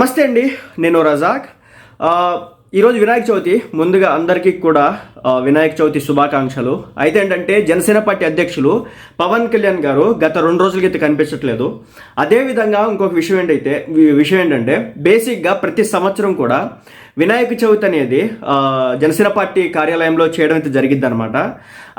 నమస్తే అండి నేను రజాక్. ఈరోజు వినాయక చవితి ముందుగా అందరికీ కూడా వినాయక చవితి శుభాకాంక్షలు. అయితే ఏంటంటే జనసేన పార్టీ అధ్యక్షులు పవన్ కళ్యాణ్ గారు గత రెండు రోజుల క్రితం కనిపించట్లేదు. అదేవిధంగా ఇంకొక విషయం ఏంటైతే విషయం ఏంటంటే బేసిక్గా ప్రతి సంవత్సరం కూడా వినాయక చవితి అనేది జనసేన పార్టీ కార్యాలయంలో చేయడం అయితే జరిగింది అనమాట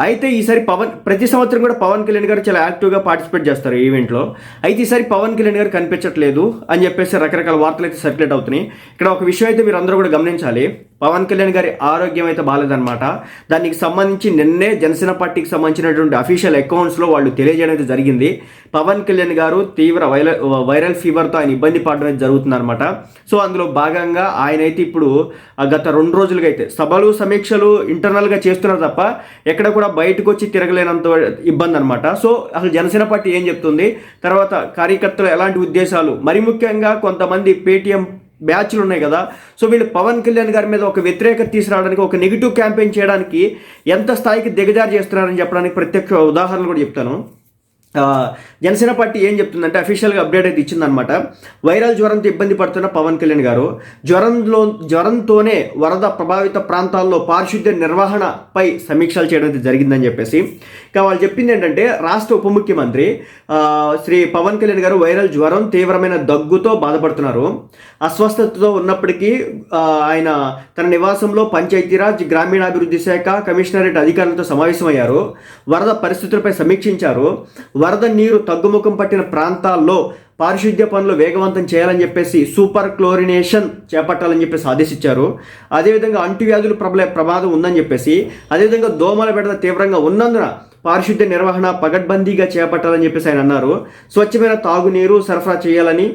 అయితే ఈసారి పవన్ ప్రతి సంవత్సరం కూడా పవన్ కళ్యాణ్ గారు చాలా యాక్టివ్గా పార్టిసిపేట్ చేస్తారు ఈవెంట్లో. అయితే ఈసారి పవన్ కళ్యాణ్ గారు కనిపించట్లేదు అని చెప్పేసి రకరకాల వార్తలు అయితే సర్క్యులేట్ అవుతున్నాయి. ఇక్కడ ఒక విషయం అయితే మీరు అందరూ కూడా గమనించాలి. పవన్ కళ్యాణ్ గారి ఆరోగ్యం అయితే బాగాలేదన్నమాట దానికి సంబంధించి నిన్నే జనసేన పార్టీకి సంబంధించినటువంటి అఫీషియల్ అకౌంట్స్లో వాళ్ళు తెలియజేయడం అయితే జరిగింది. పవన్ కళ్యాణ్ గారు తీవ్ర వైరల్ వైరల్ ఫీవర్తో ఆయన ఇబ్బంది పడడం అయితే జరుగుతుందన్నమాట. సో అందులో భాగంగా ఆయన అయితే ఇప్పుడు గత రెండు రోజులుగా అయితే సభలు సమీక్షలు ఇంటర్నల్గా చేస్తున్నారు తప్ప ఎక్కడ కూడా బయటకు వచ్చి తిరగలేనంత ఇబ్బంది అనమాట సో అసలు జనసేన పార్టీ ఏం చెప్తుంది? తర్వాత కార్యకర్తలు ఎలాంటి ఉద్దేశాలు? మరి ముఖ్యంగా కొంతమంది పేటీఎం బ్యాచ్లు ఉన్నాయి కదా. సో వీళ్ళు పవన్ కళ్యాణ్ గారి మీద ఒక వ్యతిరేకత తీసుకురావడానికి ఒక నెగిటివ్ క్యాంపెయిన్ చేయడానికి ఎంత స్థాయికి దిగజారు చేస్తున్నారని చెప్పడానికి ప్రత్యక్ష ఉదాహరణలు కూడా చెప్తాను. జనసేన పార్టీ ఏం చెప్తుందంటే అఫీషియల్గా అప్డేట్ అయితే ఇచ్చిందనమాట వైరల్ జ్వరంతో ఇబ్బంది పడుతున్న పవన్ కళ్యాణ్ గారు జ్వరంలో జ్వరంతోనే వరద ప్రభావిత ప్రాంతాల్లో పారిశుద్ధ్య నిర్వహణపై సమీక్షలు చేయడం అయితే జరిగిందని చెప్పేసి ఇక వాళ్ళు చెప్పింది ఏంటంటే రాష్ట్ర ఉప ముఖ్యమంత్రి శ్రీ పవన్ కళ్యాణ్ గారు వైరల్ జ్వరం తీవ్రమైన దగ్గుతో బాధపడుతున్నారు. అస్వస్థతతో ఉన్నప్పటికీ ఆయన తన నివాసంలో పంచాయతీరాజ్ గ్రామీణాభివృద్ధి శాఖ కమిషనరేట్ అధికారులతో సమావేశమయ్యారు. వరద పరిస్థితులపై సమీక్షించారు. వరద నీరు తగ్గుముఖం పట్టిన ప్రాంతాల్లో పారిశుద్ధ్య పనులు వేగవంతం చేయాలని చెప్పేసి సూపర్ క్లోరినేషన్ చేపట్టాలని చెప్పేసి ఆదేశించారు. అదేవిధంగా అంటువ్యాధులు ప్రబలే ప్రమాదం ఉందని చెప్పేసి అదేవిధంగా దోమల బెడద తీవ్రంగా ఉన్నందున పారిశుద్ధ్య నిర్వహణ పగడ్బందీగా చేపట్టాలని చెప్పేసి ఆయన అన్నారు. స్వచ్ఛమైన తాగునీరు సరఫరా చేయాలని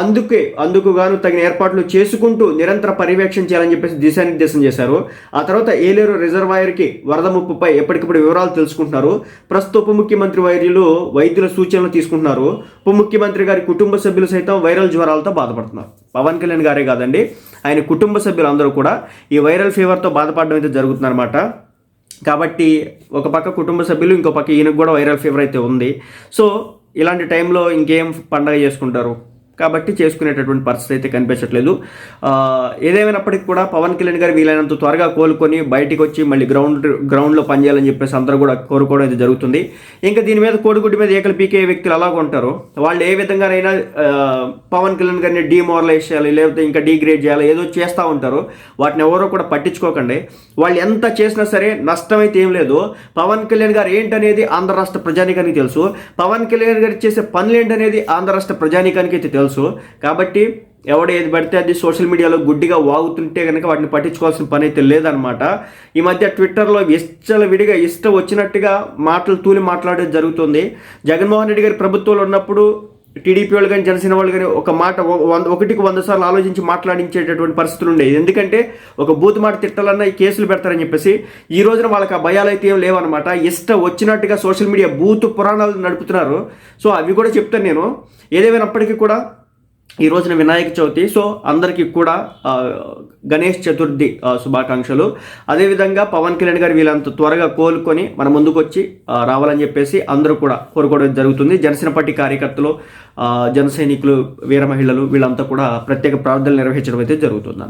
అందుకే అందుకు గాను తగిన ఏర్పాట్లు చేసుకుంటూ నిరంతర పర్యవేక్షణ చేయాలని చెప్పేసి దిశానిర్దేశం చేశారు. ఆ తర్వాత ఏలేరు రిజర్వాయర్కి వరద ముప్పుపై ఎప్పటికప్పుడు వివరాలు తెలుసుకుంటున్నారు. ప్రస్తుత ఉప ముఖ్యమంత్రి వైద్యులు వైద్యుల సూచనలు తీసుకుంటున్నారు. ఉప ముఖ్యమంత్రి గారి కుటుంబ సభ్యులు సైతం వైరల్ జ్వరాలతో బాధపడుతున్నారు. పవన్ కళ్యాణ్ గారే కాదండి ఆయన కుటుంబ సభ్యులందరూ కూడా ఈ వైరల్ ఫీవర్తో బాధపడడం అయితే జరుగుతుందన్నమాట. కాబట్టి ఒక పక్క కుటుంబ సభ్యులు ఇంకో పక్క ఈయనకు కూడా వైరల్ ఫీవర్ అయితే ఉంది. సో ఇలాంటి టైంలో ఇంకేం పండగ చేసుకుంటారు? కాబట్టి చేసుకునేటటువంటి పరిస్థితి అయితే కనిపించట్లేదు. ఏదేమైనప్పటికీ కూడా పవన్ కళ్యాణ్ గారు వీలైనంత త్వరగా కోలుకొని బయటికి వచ్చి మళ్ళీ గ్రౌండ్ గ్రౌండ్లో పనిచేయాలని చెప్పేసి అందరూ కూడా కోరుకోవడం అయితే జరుగుతుంది. ఇంకా దీని మీద కోడిగుడ్డి మీద ఏకలు పీకే వ్యక్తులు అలాగ ఉంటారు వాళ్ళు ఏ విధంగానైనా పవన్ కళ్యాణ్ గారిని డీమోరలైజ్ చేయాలి లేకపోతే ఇంకా డీగ్రేడ్ చేయాలి ఏదో చేస్తూ ఉంటారు వాటిని ఎవరో కూడా పట్టించుకోకండి. వాళ్ళు ఎంత చేసినా సరే నష్టం అయితే ఏం లేదు. పవన్ కళ్యాణ్ గారు ఏంటనేది ఆంధ్ర రాష్ట్ర ప్రజానికానికి తెలుసు. పవన్ కళ్యాణ్ గారు చేసే పనులు ఏంటనేది ఆంధ్ర రాష్ట్ర ప్రజానికానికి అయితే తెలుసు. కాబట్టి ఎవడు ఏది పడితే అది సోషల్ మీడియాలో గుడ్డిగా వాగుతుంటే కనుక వాటిని పట్టించుకోవాల్సిన పని అయితే లేదనమాట ఈ మధ్య ట్విట్టర్లో ఇష్టల విడిగా ఇష్టం వచ్చినట్టుగా మాటలు తూలి మాట్లాడేది జరుగుతుంది. జగన్మోహన్ రెడ్డి గారి ప్రభుత్వంలో ఉన్నప్పుడు టీడీపీ వాళ్ళు కానీ జనసేన వాళ్ళు కానీ ఒక మాట వంద ఒకటికి వంద సార్లు ఆలోచించి మాట్లాడించేటటువంటి పరిస్థితులు ఉండేవి ఎందుకంటే ఒక బూత్ మాట తిట్టాలన్నా ఈ కేసులు పెడతారని చెప్పేసి ఈ రోజున వాళ్ళకి ఆ భయాలు అయితే ఏం లేవన్నమాట. ఇష్టం వచ్చినట్టుగా సోషల్ మీడియా బూత్ పురాణాలు నడుపుతున్నారు. సో అవి కూడా చెప్తాను నేను. ఏదేమైనప్పటికీ కూడా ఈ రోజున వినాయక చవితి సో అందరికీ కూడా గణేష్ చతుర్థి శుభాకాంక్షలు. అదేవిధంగా పవన్ కళ్యాణ్ గారు వీళ్ళంత త్వరగా కోలుకొని మన ముందుకు వచ్చి రావాలని చెప్పేసి అందరూ కూడా కోరుకోవడం జరుగుతుంది. జనసేన పార్టీ కార్యకర్తలు జన సైనికులు వీర మహిళలు వీళ్ళంతా కూడా ప్రత్యేక ప్రార్థనలు నిర్వహించడం అయితే జరుగుతుంది